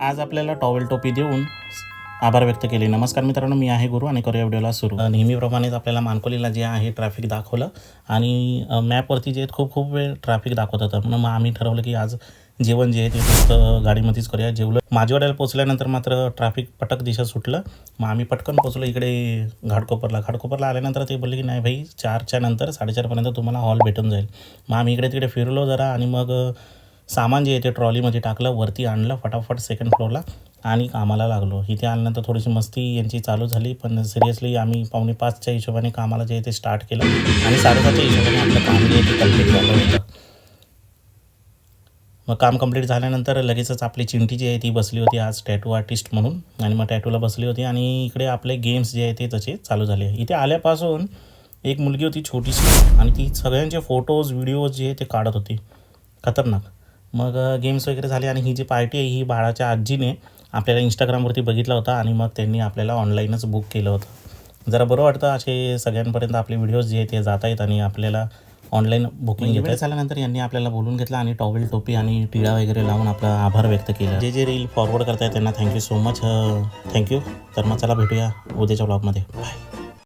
आज आपल्याला टॉवेल टोपी देऊन आभार व्यक्त केले. नमस्कार मित्रांनो मी आहे गुरु आणि करूया व्हिडिओला सुरू. नेहमीप्रमाणेच आपल्याला मानकोलीला जे आहे ट्रॅफिक दाखवलं आणि मॅपवरती जे खूप खूप वेळ ट्रॅफिक दाखवत होतं. म्हणून मग आम्ही ठरवलं की आज जेवण जे आहे ते फक्त गाडीमध्येच करूया. जेवलं माझीवाड्याला पोचल्यानंतर मात्र ट्रॅफिक पटक दिशा सुटलं. मग आम्ही पटकन पोचलो इकडे घाटकोपरला. घाटकोपरला आल्यानंतर ते बोलले की नाही भाई चारच्या नंतर साडेचारपर्यंत तुम्हाला हॉल भेटून जाईल. मग आम्ही इकडे तिकडे फिरलो जरा आणि मग सामान जे आहे ते ट्रॉलीमध्ये टाकलं वरती आणलं फटाफट सेकंड फ्लोअरला आणि कामाला लागलो. इथे आल्यानंतर थोडीशी मस्ती यांची चालू झाली पण सिरियसली आम्ही पावणे पाचच्या हिशोबाने कामाला जे आहे ते स्टार्ट केलं आणि साडेसातच्या हिशोबाने आपलं काम जे आहे ते कंप्लीट झालं होतं. मग काम कंप्लीट झाल्यानंतर लगेचच आपली चिंटी जी आहे ती बसली होती आज टॅटू आर्टिस्ट म्हणून आणि मग टॅटूला बसली होती आणि इकडे आपले गेम्स जे आहे ते तसे चालू झाले. इथे आल्यापासून एक मुलगी होती छोटीशी आणि ती सगळ्यांचे फोटोज व्हिडिओज जे आहे ते काढत होती. खतरनाक. मग गेम्स वगैरे झाले आणि ही जी पार्टी आहे ही बाळाच्या आजीने आपल्याला इंस्टाग्रामवरती बघितला होता आणि मग त्यांनी आपल्याला ऑनलाईनच बुक केलं होतं. जरा बरं वाटतं असे सगळ्यांपर्यंत आपले व्हिडिओज जे आहे ते जात आहेत आणि आपल्याला ऑनलाईन बुकिंग घेत झाल्यानंतर यांनी आपल्याला बोलून घेतलं आणि टॉवेल टोपी आणि टिळा वगैरे लावून आपला आभार व्यक्त केला. जे जे रील फॉरवर्ड करतायत त्यांना थँक्यू सो मच थँक्यू तर मग चला भेटूया उद्याच्या ब्लॉगमध्ये बाय